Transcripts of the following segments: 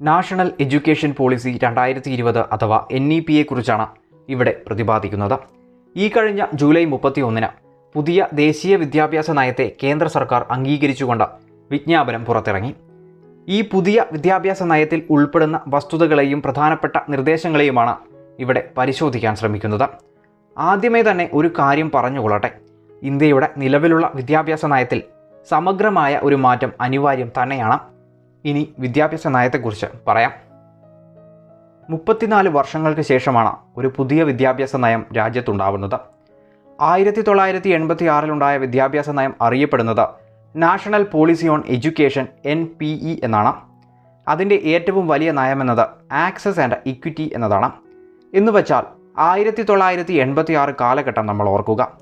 National education policy രണ്ടായിരത്തി ഇരുപത് അഥവാ എൻ ഇ പി കുറിച്ചാണ് ഇവിടെ പ്രതിപാദിക്കുന്നത്. ഈ കഴിഞ്ഞ ജൂലൈ മുപ്പത്തി ഒന്നിന് പുതിയ ദേശീയ വിദ്യാഭ്യാസ നയത്തെ കേന്ദ്ര സർക്കാർ അംഗീകരിച്ചുകൊണ്ട് വിജ്ഞാപനം പുറത്തിറങ്ങി. ഈ പുതിയ വിദ്യാഭ്യാസ നയത്തിൽ ഉൾപ്പെടുന്ന വസ്തുതകളെയും പ്രധാനപ്പെട്ട നിർദ്ദേശങ്ങളെയുമാണ് ഇവിടെ പരിശോധിക്കാൻ ശ്രമിക്കുന്നത്. ആദ്യമേ തന്നെ ഒരു കാര്യം പറഞ്ഞുകൊള്ളട്ടെ. ഇന്ത്യയുടെ നിലവിലുള്ള വിദ്യാഭ്യാസ നയത്തിൽ സമഗ്രമായ ഒരു മാറ്റം അനിവാര്യം തന്നെയാണ്. ഇനി വിദ്യാഭ്യാസ നയത്തെക്കുറിച്ച് പറയാം. മുപ്പത്തിനാല് വർഷങ്ങൾക്ക് ശേഷമാണ് ഒരു പുതിയ വിദ്യാഭ്യാസ നയം രാജ്യത്തുണ്ടാവുന്നത്. ആയിരത്തി തൊള്ളായിരത്തി എൺപത്തി ആറിലുണ്ടായ വിദ്യാഭ്യാസ നയം അറിയപ്പെടുന്നത് national policy on education N P E എന്നാണ്. അതിന്റെ ഏറ്റവും വലിയ നയമെന്നത് ആക്സസ് ആൻഡ് ഇക്വിറ്റി എന്നതാണ്. എന്ന് വച്ചാൽ ആയിരത്തി തൊള്ളായിരത്തി എൺപത്തി ആറ് കാലഘട്ടം നമ്മൾ ഓർക്കുക.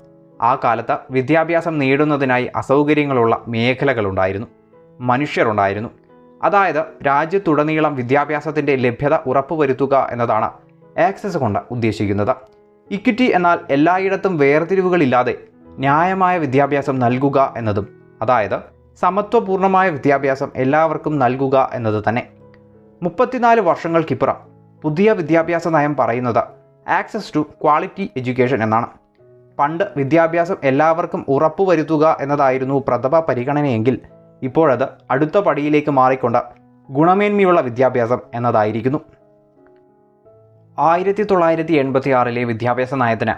ആ കാലത്ത് വിദ്യാഭ്യാസം നേടുന്നതിനായി അസൗകര്യങ്ങളുള്ള മേഖലകളുണ്ടായിരുന്നു. മനുഷ്യരുണ്ടായിരുന്നു. അതായത് രാജ്യത്തുടനീളം വിദ്യാഭ്യാസത്തിന്റെ ലഭ്യത ഉറപ്പുവരുത്തുക എന്നതാണ് ആക്സസ് കൊണ്ട് ഉദ്ദേശിക്കുന്നത്. ഇക്വിറ്റി എന്നാൽ എല്ലായിടത്തും വേർതിരിവുകളില്ലാതെ ന്യായമായ വിദ്യാഭ്യാസം നൽകുക എന്നതും അതായത് സമത്വപൂർണമായ വിദ്യാഭ്യാസം എല്ലാവർക്കും നൽകുക എന്നത് തന്നെ. മുപ്പത്തിനാല് വർഷങ്ങൾക്കിപ്പുറം പുതിയ വിദ്യാഭ്യാസ നയം പറയുന്നത് ആക്സസ് ടു ക്വാളിറ്റി എഡ്യൂക്കേഷൻ എന്നാണ്. പണ്ട് വിദ്യാഭ്യാസം എല്ലാവർക്കും ഉറപ്പുവരുത്തുക എന്നതായിരുന്നു പ്രഥമ പരിഗണനയെങ്കിൽ ഇപ്പോഴത് അടുത്ത പടിയിലേക്ക് മാറിക്കൊണ്ട ഗുണമേന്മയുള്ള വിദ്യാഭ്യാസം എന്നതായിരിക്കുന്നു. ആയിരത്തി തൊള്ളായിരത്തി എൺപത്തി ആറിലെ വിദ്യാഭ്യാസ നയത്തിന്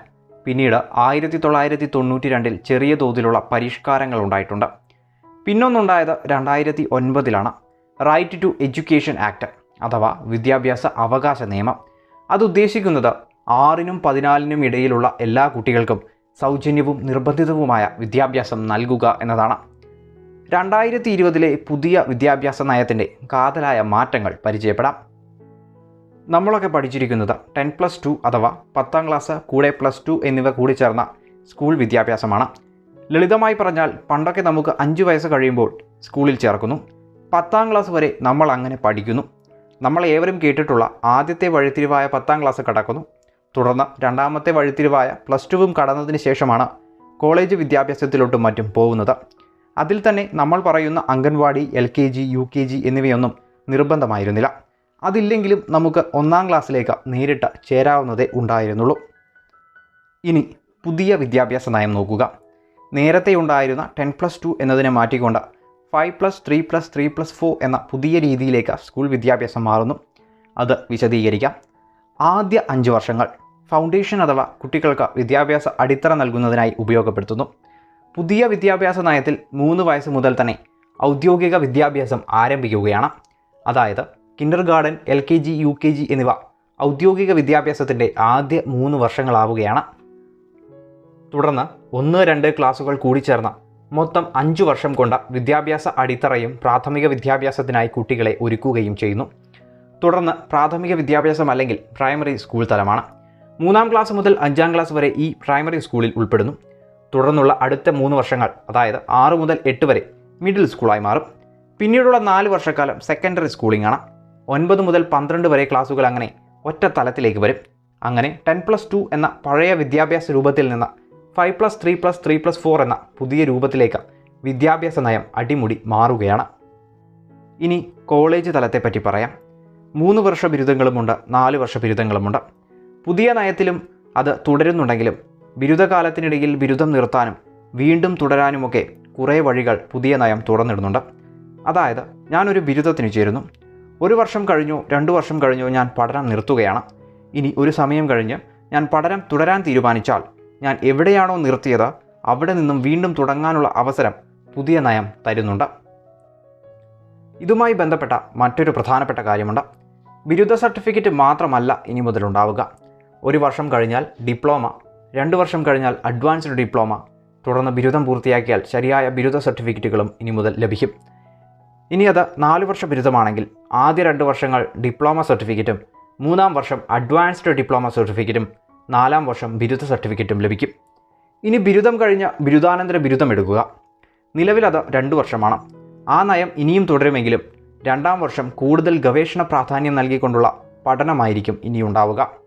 പിന്നീട് ആയിരത്തി തൊള്ളായിരത്തി തൊണ്ണൂറ്റി രണ്ടിൽ ചെറിയ തോതിലുള്ള പരിഷ്കാരങ്ങൾ ഉണ്ടായിട്ടുണ്ട്. പിന്നൊന്നുണ്ടായത് രണ്ടായിരത്തി ഒൻപതിലാണ് റൈറ്റ് ടു എഡ്യൂക്കേഷൻ ആക്ട് അഥവാ വിദ്യാഭ്യാസ അവകാശ നിയമം. അത് ഉദ്ദേശിക്കുന്നത് ആറിനും പതിനാലിനും ഇടയിലുള്ള എല്ലാ കുട്ടികൾക്കും സൗജന്യവും നിർബന്ധിതവുമായ വിദ്യാഭ്യാസം നൽകുക എന്നതാണ്. രണ്ടായിരത്തി ഇരുപതിലെ പുതിയ വിദ്യാഭ്യാസ നയത്തിന്റെ കാതലായ മാറ്റങ്ങൾ പരിചയപ്പെടാം. നമ്മളൊക്കെ പഠിച്ചിരിക്കുന്നത് ടെൻ പ്ലസ് ടു അഥവാ പത്താം ക്ലാസ് കൂടെ പ്ലസ് ടു എന്നിവ കൂടി ചേർന്ന സ്കൂൾ വിദ്യാഭ്യാസമാണ്. ലളിതമായി പറഞ്ഞാൽ പണ്ടൊക്കെ നമുക്ക് അഞ്ച് വയസ്സ് കഴിയുമ്പോൾ സ്കൂളിൽ ചേർക്കുന്നു. പത്താം ക്ലാസ് വരെ നമ്മൾ അങ്ങനെ പഠിക്കുന്നു. നമ്മൾ ഏവരും കേട്ടിട്ടുള്ള ആദ്യത്തെ വഴിത്തിരിവായ പത്താം ക്ലാസ് കടക്കുന്നു. തുടർന്ന് രണ്ടാമത്തെ വഴിത്തിരിവായ പ്ലസ് ടുവും കടന്നതിന് ശേഷമാണ് കോളേജ് വിദ്യാഭ്യാസത്തിലോട്ടും മറ്റും പോകുന്നത്. അതിൽ തന്നെ നമ്മൾ പറയുന്ന anganwadi L K G U K G എന്നിവയൊന്നും നിർബന്ധമായിരുന്നില്ല. അതില്ലെങ്കിലും നമുക്ക് ഒന്നാം ക്ലാസ്സിലേക്ക് നേരിട്ട് ചേരാവുന്നതേ ഉണ്ടായിരുന്നുള്ളൂ. ഇനി പുതിയ വിദ്യാഭ്യാസ നയം നോക്കുക. നേരത്തെ ഉണ്ടായിരുന്ന ടെൻ പ്ലസ് ടു എന്നതിനെ മാറ്റിക്കൊണ്ട് five plus three plus three plus four എന്ന പുതിയ രീതിയിലേക്ക് സ്കൂൾ വിദ്യാഭ്യാസം മാറുന്നു. അത് വിശദീകരിക്കാം. ആദ്യ അഞ്ച് വർഷങ്ങൾ ഫൗണ്ടേഷൻ അഥവാ കുട്ടികൾക്ക് വിദ്യാഭ്യാസ അടിത്തറ നൽകുന്നതിനായി ഉപയോഗപ്പെടുത്തുന്നു. പുതിയ വിദ്യാഭ്യാസ നയത്തിൽ മൂന്ന് വയസ്സ് മുതൽ തന്നെ ഔദ്യോഗിക വിദ്യാഭ്യാസം ആരംഭിക്കുകയാണ്. അതായത് kindergarten L K G U K G എന്നിവ ഔദ്യോഗിക വിദ്യാഭ്യാസത്തിന്റെ ആദ്യ മൂന്ന് വർഷങ്ങളാവുകയാണ്. തുടർന്ന് ഒന്ന് രണ്ട് ക്ലാസുകൾ ചേർന്ന മൊത്തം അഞ്ചു വർഷം കൊണ്ട് വിദ്യാഭ്യാസ അടിത്തറയും പ്രാഥമിക വിദ്യാഭ്യാസത്തിനായി കുട്ടികളെ ഒരുക്കുകയും ചെയ്യുന്നു. തുടർന്ന് പ്രാഥമിക വിദ്യാഭ്യാസം അല്ലെങ്കിൽ പ്രൈമറി സ്കൂൾ തലമാണ്. മൂന്നാം ക്ലാസ് മുതൽ അഞ്ചാം ക്ലാസ് വരെ ഈ പ്രൈമറി സ്കൂളിൽ ഉൾപ്പെടുന്നു. തുടർന്നുള്ള അടുത്ത മൂന്ന് വർഷങ്ങൾ അതായത് ആറ് മുതൽ എട്ട് വരെ മിഡിൽ സ്കൂളായി മാറും. പിന്നീടുള്ള നാല് വർഷക്കാലം സെക്കൻഡറി സ്കൂളിംഗ് ആണ്. ഒൻപത് മുതൽ പന്ത്രണ്ട് വരെ ക്ലാസ്സുകൾ അങ്ങനെ ഒറ്റ തലത്തിലേക്ക് വരും. അങ്ങനെ ടെൻ പ്ലസ് ടു എന്ന പഴയ വിദ്യാഭ്യാസ രൂപത്തിൽ നിന്ന് five plus three plus three plus four എന്ന പുതിയ രൂപത്തിലേക്ക് വിദ്യാഭ്യാസ നയം അടിമുടി മാറുകയാണ്. ഇനി കോളേജ് തലത്തെപ്പറ്റി പറയാം. മൂന്ന് വർഷ ബിരുദങ്ങളുമുണ്ട് നാല് വർഷ ബിരുദങ്ങളുമുണ്ട്. പുതിയ നയത്തിലും അത് തുടരുന്നുണ്ടെങ്കിലും ബിരുദകാലത്തിനിടയിൽ ബിരുദം നിർത്താനും വീണ്ടും തുടരാനുമൊക്കെ കുറേ വഴികൾ പുതിയ നയം തുറന്നിടുന്നുണ്ട്. അതായത് ഞാനൊരു ബിരുദത്തിന് ചേരുന്നു. ഒരു വർഷം കഴിഞ്ഞു രണ്ടു വർഷം കഴിഞ്ഞു ഞാൻ പഠനം നിർത്തുകയാണ്. ഇനി ഒരു സമയം കഴിഞ്ഞ് ഞാൻ പഠനം തുടരാൻ തീരുമാനിച്ചാൽ ഞാൻ എവിടെയാണോ നിർത്തിയത് അവിടെ നിന്നും വീണ്ടും തുടങ്ങാനുള്ള അവസരം പുതിയ നയം തരുന്നുണ്ട്. ഇതുമായി ബന്ധപ്പെട്ട മറ്റൊരു പ്രധാനപ്പെട്ട കാര്യമുണ്ട്. ബിരുദ സർട്ടിഫിക്കറ്റ് മാത്രമല്ല ഇനി മുതലുണ്ടാവുക. ഒരു വർഷം കഴിഞ്ഞാൽ ഡിപ്ലോമ രണ്ട് വർഷം കഴിഞ്ഞാൽ അഡ്വാൻസ്ഡ് ഡിപ്ലോമ തുടർന്ന് ബിരുദം പൂർത്തിയാക്കിയാൽ ശരിയായ ബിരുദ സർട്ടിഫിക്കറ്റുകളും ഇനി മുതൽ ലഭിക്കും. ഇനി അത് നാല് വർഷ ബിരുദമാണെങ്കിൽ ആദ്യ രണ്ട് വർഷങ്ങൾ ഡിപ്ലോമ സർട്ടിഫിക്കറ്റും മൂന്നാം വർഷം അഡ്വാൻസ്ഡ് ഡിപ്ലോമ സർട്ടിഫിക്കറ്റും നാലാം വർഷം ബിരുദ സർട്ടിഫിക്കറ്റും ലഭിക്കും. ഇനി ബിരുദം കഴിഞ്ഞ ബിരുദാനന്തര ബിരുദം എടുക്കുക. നിലവിൽ അത് രണ്ട് വർഷമാണ്. ആ നയം ഇനിയും തുടരുമെങ്കിലും രണ്ടാം വർഷം കൂടുതൽ ഗവേഷണ പ്രാധാന്യം നൽകിക്കൊണ്ടുള്ള പഠനമായിരിക്കും ഇനിയുണ്ടാവുക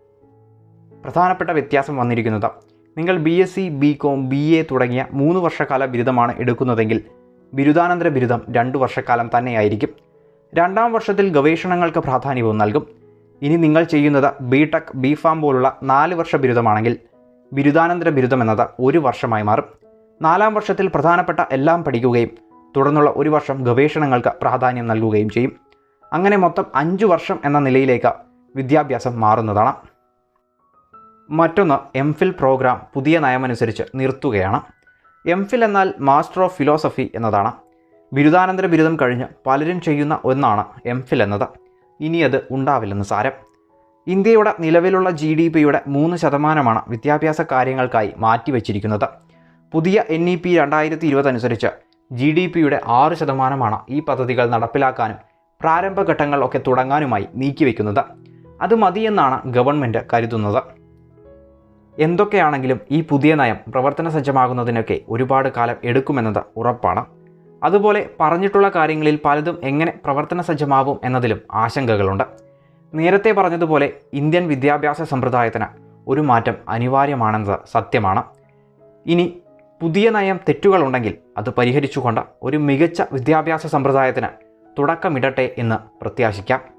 പ്രധാനപ്പെട്ട വ്യത്യാസം വന്നിരിക്കുന്നത്. നിങ്ങൾ B S C B com B A തുടങ്ങിയ മൂന്ന് വർഷക്കാല ബിരുദമാണ് എടുക്കുന്നതെങ്കിൽ ബിരുദാനന്തര ബിരുദം രണ്ട് വർഷക്കാലം തന്നെയായിരിക്കും. രണ്ടാം വർഷത്തിൽ ഗവേഷണങ്ങൾക്ക് പ്രാധാന്യവും നൽകും. ഇനി നിങ്ങൾ ചെയ്യുന്നത് ബി ടെക് ബി ഫാം പോലുള്ള നാല് വർഷ ബിരുദമാണെങ്കിൽ ബിരുദാനന്തര ബിരുദം എന്നത് ഒരു വർഷമായി മാറും. നാലാം വർഷത്തിൽ പ്രധാനപ്പെട്ട എല്ലാം പഠിക്കുകയും തുടർന്നുള്ള ഒരു വർഷം ഗവേഷണങ്ങൾക്ക് പ്രാധാന്യം നൽകുകയും ചെയ്യും. അങ്ങനെ മൊത്തം അഞ്ച് വർഷം എന്ന നിലയിലേക്ക് വിദ്യാഭ്യാസം മാറുന്നതാണ്. മറ്റൊന്ന് എം ഫിൽ പ്രോഗ്രാം പുതിയ നയമനുസരിച്ച് നിർത്തുകയാണ്. എം ഫിൽ എന്നാൽ മാസ്റ്റർ ഓഫ് ഫിലോസഫി എന്നതാണ്. ബിരുദാനന്തര ബിരുദം കഴിഞ്ഞ് പലരും ചെയ്യുന്ന ഒന്നാണ് എം ഫിൽ എന്നത്. ഇനി അത് ഉണ്ടാവില്ലെന്ന് സാരം. ഇന്ത്യയുടെ നിലവിലുള്ള ജി ഡി പിയുടെ മൂന്ന് ശതമാനമാണ് വിദ്യാഭ്യാസ കാര്യങ്ങൾക്കായി മാറ്റിവെച്ചിരിക്കുന്നത്. പുതിയ എൻ ഇ പി രണ്ടായിരത്തി ഇരുപത് അനുസരിച്ച് ജി ഡി പിയുടെ ആറ് ശതമാനമാണ് ഈ പദ്ധതികൾ നടപ്പിലാക്കാനും പ്രാരംഭഘട്ടങ്ങളൊക്കെ തുടങ്ങാനുമായി നീക്കിവെക്കുന്നത്. അത് മതിയെന്നാണ് ഗവൺമെന്റ് കരുതുന്നത്. എന്തൊക്കെയാണെങ്കിലും ഈ പുതിയ നയം പ്രവർത്തന സജ്ജമാകുന്നതിനൊക്കെ ഒരുപാട് കാലം എടുക്കുമെന്നത് ഉറപ്പാണ്. അതുപോലെ പറഞ്ഞിട്ടുള്ള കാര്യങ്ങളിൽ പലതും എങ്ങനെ പ്രവർത്തന സജ്ജമാവും എന്നതിലും ആശങ്കകളുണ്ട്. നേരത്തെ പറഞ്ഞതുപോലെ ഇന്ത്യൻ വിദ്യാഭ്യാസ സമ്പ്രദായത്തിന് ഒരു മാറ്റം അനിവാര്യമാണെന്നത് സത്യമാണ്. ഇനി പുതിയ നയം തെറ്റുകളുണ്ടെങ്കിൽ അത് പരിഹരിച്ചുകൊണ്ട് ഒരു മികച്ച വിദ്യാഭ്യാസ സമ്പ്രദായത്തിന് തുടക്കമിടട്ടെ എന്ന് പ്രത്യാശിക്കാം.